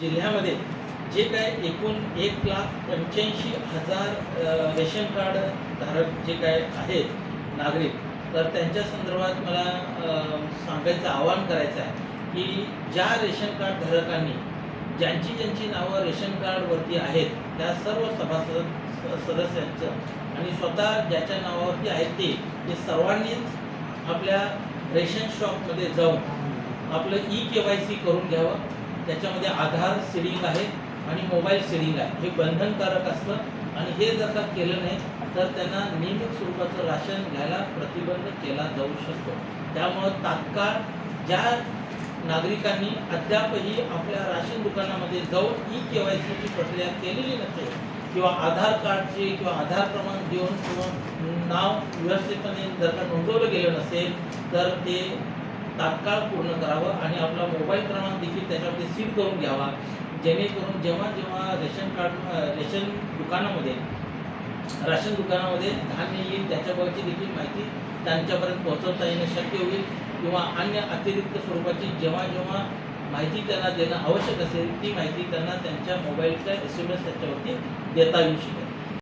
जिल्ह्यामध्ये जे काय एकूण एक लाख पंच्याऐंशी हजार रेशन कार्ड धारक जे काय आहेत नागरिक तर त्यांच्या संदर्भात मला सांगायचं आवाहन करायचं आहे की ज्या रेशन कार्ड धारकांनी ज्यांची ज्यांची नावं रेशन कार्डवरती आहेत त्या सर्व सभासद सदस्यांचं आणि स्वतः ज्याच्या नावावरती आहेत ते ते सर्वांनीच आपल्या रेशन शॉपमध्ये जाऊन आपलं ई के वाय सी करून घ्यावं. त्याच्यामध्ये आधार सिडिंग आहे आणि मोबाईल सिडिंग आहे. हे बंधनकारक असतं आणि हे जर का केलं नाही तर त्यांना नियमित स्वरूपाचं राशन घ्यायला प्रतिबंध केला जाऊ शकतो. त्यामुळं तात्काळ ज्या नागरिकांनी अद्यापही आपल्या राशन दुकानामध्ये जाऊन ई के वाय सीची प्रक्रिया केलेली नसेल किंवा आधार कार्डचे किंवा आधार क्रमांक देऊन किंवा नाव व्यवस्थितपणे जर का नोंदवलं गेलं नसेल तर ते तात्काळ पूर्ण करावं आणि आपला मोबाईल क्रमांक देखील त्याच्यावरती सील करून घ्यावा. जेणेकरून जेव्हा जेव्हा रेशन कार्ड रेशन दुकानामध्ये राशन दुकानामध्ये धान्य येईल त्याच्याबाबतची देखील माहिती त्यांच्यापर्यंत पोहोचवता येणं शक्य होईल किंवा अन्य अतिरिक्त स्वरूपाची जेव्हा जेव्हा माहिती त्यांना देणं आवश्यक असेल ती माहिती त्यांना त्यांच्या मोबाईलच्या एस एम एस त्याच्यावरती देता येऊ शकेल.